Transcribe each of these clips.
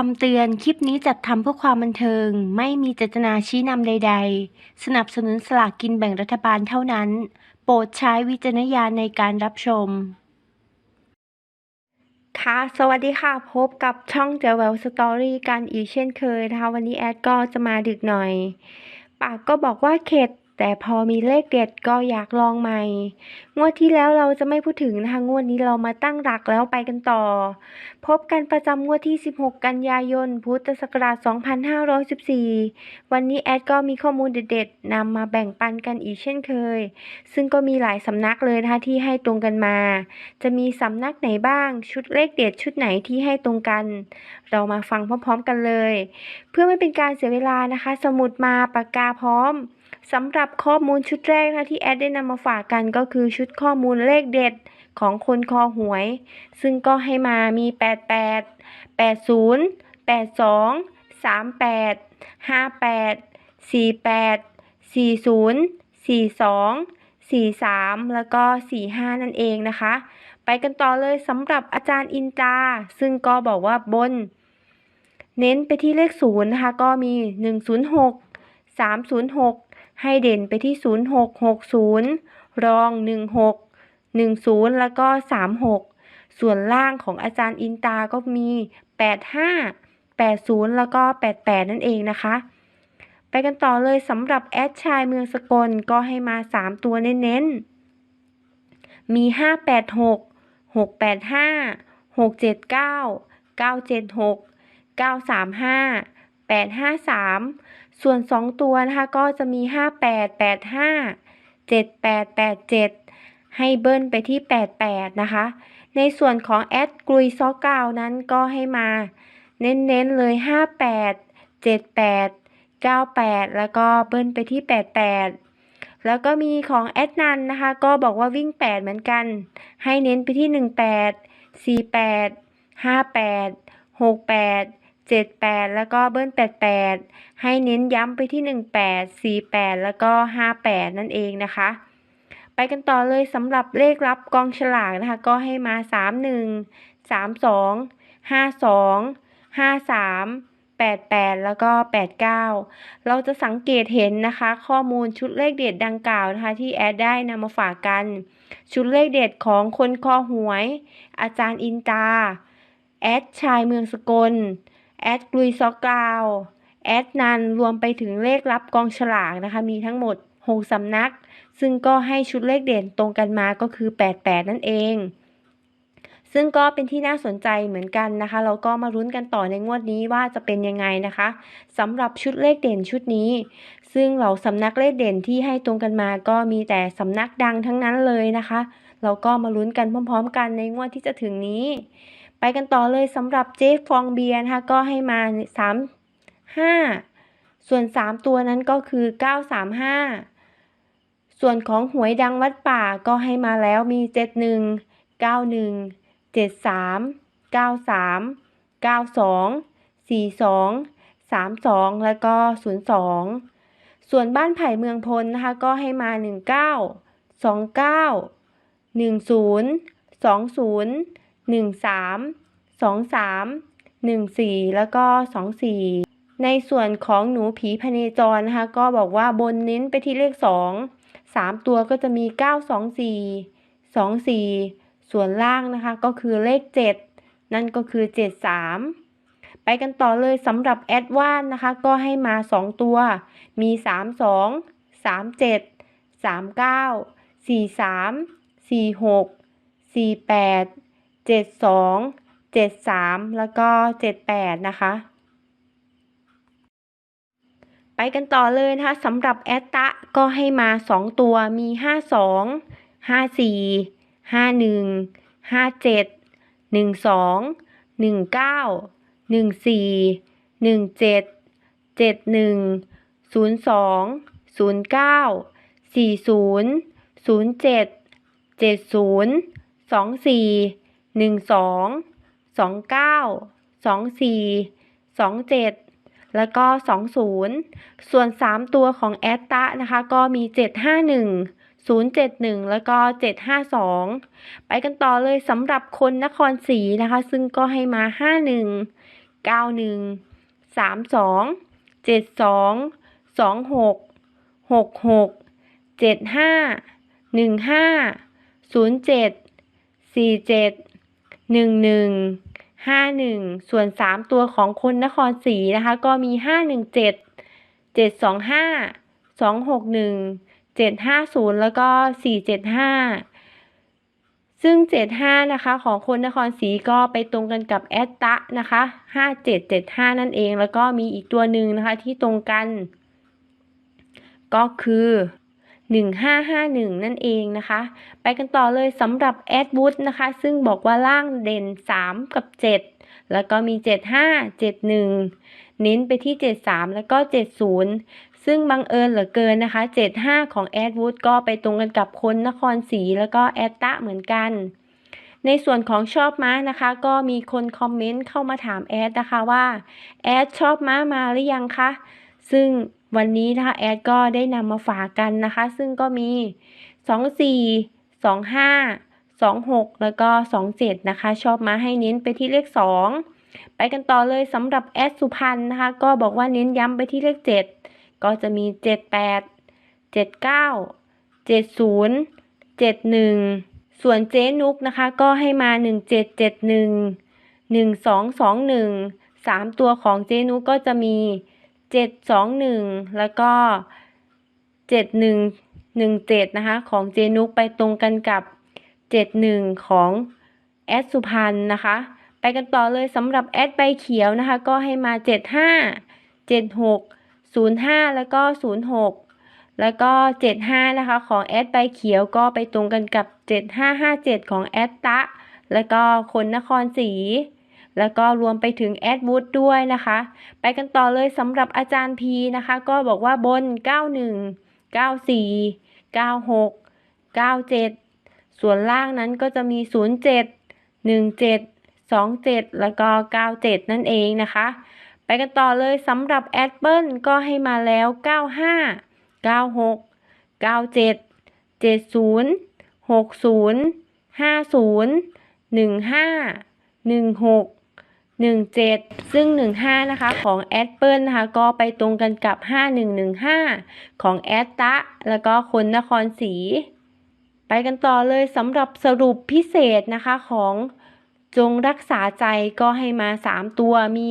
คำเตือน คลิปนี้จัดทำเพื่อความบันเทิง ไม่มีเจตนาชี้นำใด ๆ สนับสนุนสลากกินแบ่งรัฐบาลเท่านั้น โปรดใช้วิจารณญาณในการรับชม ค่ะ สวัสดีค่ะ พบกับช่องเจว e วสตอรี่กันอีกเช่นเคยนะคะ วันนี้แอดก็จะมาดึกหน่อย ปากก็บอกว่าเข็ด แต่พอมีเลขเด็ดก็อยากลองใหม่ งวดที่แล้วเราจะไม่พูดถึงนะคะ งวดนี้เรามาตั้งหลักแล้วไปกันต่อ พบกันประจำงวดที่ 16 กันยายน พุทธศักราช 2514 วันนี้แอดก็มีข้อมูลเด็ดๆนำมาแบ่งปันกันอีกเช่นเคย ซึ่งก็มีหลายสำนักเลยนะคะที่ให้ตรงกันมา จะมีสำนักไหนบ้าง ชุดเลขเด็ดชุดไหนที่ให้ตรงกัน เรามาฟังพร้อม ๆ กันเลย เพื่อไม่เป็นการเสียเวลานะคะ สมุดมาปากกาพร้อม สำหรับข้อมูลชุดแรกนะที่แอดได้นำมาฝากกันก็คือชุดข้อมูลเลขเด็ดของคนคอหวย ซึ่งก็ให้มามี 88 80 82 38 58 48 40 42 43 แล้วก็ 45 นั่นเองนะคะ ไปกันต่อเลยสำหรับอาจารย์อินตาซึ่งก็บอกว่าบน เน้นไปที่เลขศูนย์นะคะ ก็มี 106 306 ให้เด่นไปที่ 0660 รอง 16 10 แล้วก็ 36 ส่วนล่างของอาจารย์อินตาก็มี 85 80 แล้วก็ 88 นั่นเองนะคะ ไปกันต่อเลยสำหรับแอดชายเมืองสกลก็ให้มา 3 ตัวเน้นๆ มี 586 685 679 976 935 853 ส่วน 2 ตัวนะคะ ก็จะมี 5885 7887 ให้เบิ้ลไปที่ 88 นะคะ ในส่วนของแอดกรุยซอกกาวนั้นก็ให้มา เน้นๆเลย 58 78 98 แล้วก็เบิ้ลไปที่ 88 แล้วก็มีของแอดนันนะคะ ก็บอกว่าวิ่ง 8 เหมือนกัน ให้เน้นไปที่ 18 48 58 68 78 แล้วก็เบิ้ล 88 ให้เน้นย้ำไปที่ 18 48 แล้วก็ 58 นั่นเองนะคะ ไปกันต่อเลยสำหรับเลขรับกองฉลากนะคะ ก็ให้มา 31 32 52 53 88 แล้วก็ 89 เราจะสังเกตเห็นนะคะ ข้อมูลชุดเลขเด็ดดังกล่าวนะคะ ที่แอดได้นำมาฝากกัน ชุดเลขเด็ดของคนคอหวย อาจารย์อินตา แอดชายเมืองสกล แอดกลุยซอกกาว แอดนันรวมไปถึงเลขรับกองฉลากนะคะ มีทั้งหมด 6 สำนัก ซึ่งก็ให้ชุดเลขเด่นตรงกันมาก็คือ 88 นั่นเอง ซึ่งก็เป็นที่น่าสนใจเหมือนกันนะคะ เราก็มารุ้นกันต่อในงวดนี้ว่าจะเป็นยังไงนะคะสำหรับชุดเลขเด่นชุดนี้ ซึ่งเหล่าสำนักเลขเด่นที่ให้ตรงกันมา ก็มีแต่สำนักดังทั้งนั้นเลยนะคะ เราก็มาลุ้นกันพร้อม ๆ กันในงวดที่จะถึงนี้ ไปกันต่อเลยสำหรับเจ๊ฟองเบียร์นะคะก็ให้มา 3 5 ส่วน 3 ตัวนั้นก็คือ 935 ส่วนของหวยดังวัดป่าก็ให้มาแล้วมี 71 91 73 93 92 42 32 แล้วก็ 02 ส่วนบ้านไผ่เมืองพลนะคะก็ให้มา 19 29 10 20 13 23 14 แล้วก็ 24 ในส่วนของหนูผีพเนจรนะคะ ก็บอกว่าบนเน้นไปที่เลข 2 3 ตัวก็จะมี 924 24 ส่วนล่างนะคะก็คือเลข 7 นั่นก็คือ 73ไปกันต่อเลยสำหรับแอดวานนะคะ ก็ให้มา 2 ตัว มี 32 37 39 43 46 48 72 73 แล้วก็ 78 นะคะ ไปกันต่อเลยนะคะสำหรับแอตตะก็ให้มา 2 ตัวมี 52 54 51 57 12 19 14 17 71 02 09 40 07 70 24 12 29 24 27แล้วก็20ส่วน3ตัวของแอตตะนะคะก็มี751 071 แล้วก็ 752 ไปกันต่อเลยสำหรับคนนครศรีนะคะ ซึ่งก็ให้มา 51เก้าหนึ่งสาม สองเจ็ดสองสองหกหกหกเจ็ดห้าหนึ่งห้าศูนย์เจ็ดสี่เจ็ดหนึ่งหนึ่งห้าหนึ่งส่วนสามตัวของคนนครศรีนะคะ ก็มีห้าหนึ่งเจ็ดเจ็ดสองห้าสองหกหนึ่งเจ็ดห้าศูนย์แล้วก็สี่เจ็ดห้าซึ่งเจ็ดห้านะคะ ของคนนครศรีก็ไปตรงกันกับแอตตะนะคะห้าเจ็ดเจ็ดห้านั่นเอง แล้วก็มีอีกตัวหนึ่งนะคะที่ตรงกัน ก็คือ 1551 นั่นเองนะคะ ไปกันต่อเลยสำหรับแอดวูดนะคะ ซึ่งบอกว่าล่างเด่น 3 กับ 7 แล้วก็มี 75 71 เน้นไปที่ 73 แล้วก็ 70 ซึ่งบังเอิญเหลือเกินนะคะ 75 ของแอดวูดก็ไปตรงกันกับคนนครศรีแล้วก็แอดตะเหมือนกันในส่วนของชอบม้านะคะ ก็มีคนคอมเมนต์เข้ามาถามแอดนะคะว่าแอดชอบม้ามาหรือยังคะ ซึ่ง วันนี้นะคะแอดก็ได้นำมาฝากกันนะคะ ซึ่งก็มี 24 25 26 แล้วก็ 27 นะคะ ชอบมาให้เน้นไปที่เลข 2 ไปกันต่อเลยสำหรับแอดสุพรรณนะคะ ก็บอกว่าเน้นย้ำไปที่เลข 7 ก็จะมี 78 79 70 71 ส่วนเจ๊นุกนะคะ ก็ให้มา 1771 1221 3 ตัวของเจ๊นุกก็จะมี จ็ดสองหนึ่งแล้วก็เจ็ดหนึ่งหนึ่งเจ็ดนะคะ ของเจนุกไปตรงกันกับเจ็ดหนึ่งของแอดสุพรรณนะคะ ไปกันต่อเลยสำหรับแอดใบเขียวนะคะ ก็ให้มาเจ็ดห้าเจ็ดหกศูนย์ห้าแล้วก็ศูนย์หกแล้วก็เจ็ดห้านะคะ ของแอดใบเขียวก็ไปตรงกันกับเจ็ดห้าห้าเจ็ดของแอดตะ แล้วก็คนนครศรี แล้วก็รวมไปถึงแอดวูดด้วยนะคะ ไปกันต่อเลยสำหรับอาจารย์พีนะคะ ก็บอกว่าบน 91 94 96 97 ส่วนล่างนั้นก็จะมี 07 17 27 แล้วก็ 97 นั่นเองนะคะ ไปกันต่อเลยสำหรับแอดเปิลก็ให้มาแล้ว 95 96 97 70 60 50 15 16 17 ซึ่ง 15 นะคะ ของแอดเปิลนะคะ ก็ไปตรงกันกับ 5115 ของแอดตะ แล้วก็คนนครศรี ไปกันต่อเลยสำหรับสรุปพิเศษนะคะของจงรักษาใจก็ให้มา 3 ตัวมี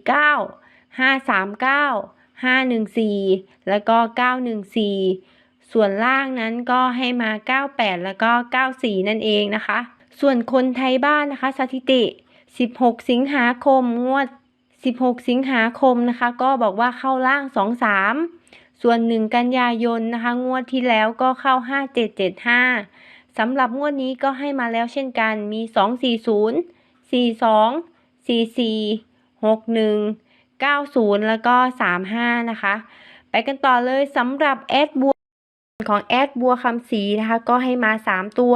549 539 514 แล้วก็ 914 ส่วนล่างนั้นก็ให้มา 98 แล้วก็ 94 นั่นเองนะคะ ส่วนคนไทยบ้านนะคะ สถิติ 16 สิงหาคมงวด 16 สิงหาคมนะคะ ก็บอกว่าเข้าล่าง 2 3 ส่วน 1 กันยายนนะคะ งวดที่แล้วก็เข้า 5 7 7 5สำหรับงวดนี้ก็ให้มาแล้วเช่นกันมี 2 4 0 4 2 4 4 6 1 9 0 แล้วก็ 35 นะคะ ไปกันต่อเลยสำหรับแอดบัวของแอดบัวคำศรีนะคะ ก็ให้มา 3 ตัว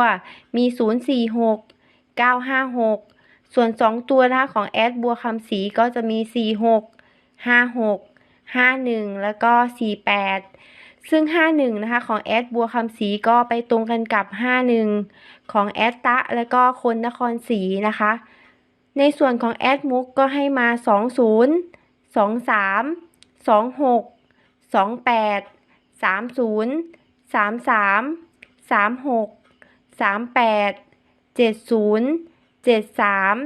มี 046 956 ส่วน 2 ตัวนะคะของแอดบัวคำศรีก็จะมี 46 56 51 แล้วก็ 48 ซึ่ง 51 นะคะของแอดบัวคำศรีก็ไปตรงกันกับ 51 ของแอดตะ แล้วก็คนนครศรีนะคะ ในส่วนของแอดมุกก็ให้มา 20 23 26 28 30 33 36 38 70 73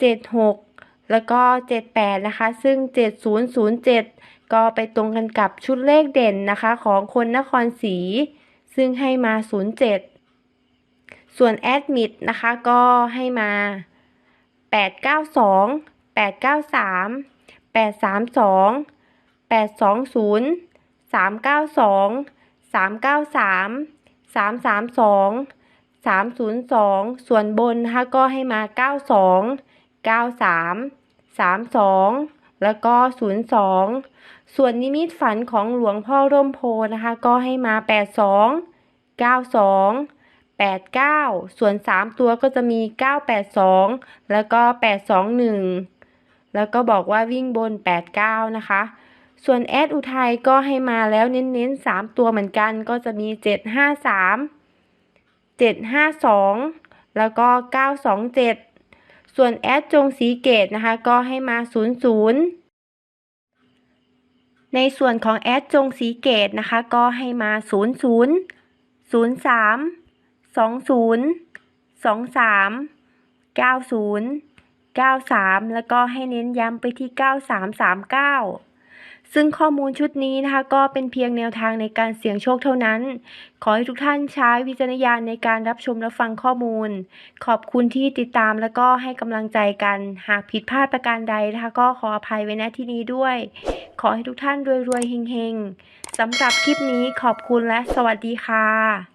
76 แล้วก็ 78 นะคะ ซึ่ง 7007 ก็ไปตรงกันกับชุดเลขเด่นนะคะ ของคนนครศรีซึ่งให้มา 07 ส่วนแอดมิดนะคะ ก็ให้มา 892 893 832 820 392 393 332 302 ส่วนบนนะคะก็ให้มา 92 93 32 แล้วก็ 02 ส่วนนิมิตฝันของหลวงพ่อร่มโพนะคะ ก็ให้มา 82 92 89 ส่วน 3 ตัวก็จะมี 982 แล้วก็ 821 แล้วก็บอกว่าวิ่งบน 89 นะคะ ส่วนแอดอุทัยก็ให้มาแล้วเน้นๆ 3 ตัวเหมือนกันก็จะมี 753 752 แล้วก็ 927 ส่วนแอดจงสีเกตนะคะ ก็ให้มา 00 ในส่วนของแอดจงสีเกตนะคะ ก็ให้มา 00 03 20 23 90 93 แล้วก็ให้เน้นย้ำไปที่ 9339 ซึ่งข้อมูลชุดนี้นะคะ ก็เป็นเพียงแนวทางในการเสี่ยงโชคเท่านั้น ขอให้ทุกท่านใช้วิจารณญาณในการรับชมและฟังข้อมูล ขอบคุณที่ติดตามแล้วก็ให้กำลังใจกัน หากผิดพลาดประการใดนะคะ ก็ขออภัยไว้ณที่นี้ด้วย ขอให้ทุกท่านรวยๆเฮงๆสำหรับคลิปนี้ขอบคุณและสวัสดีค่ะ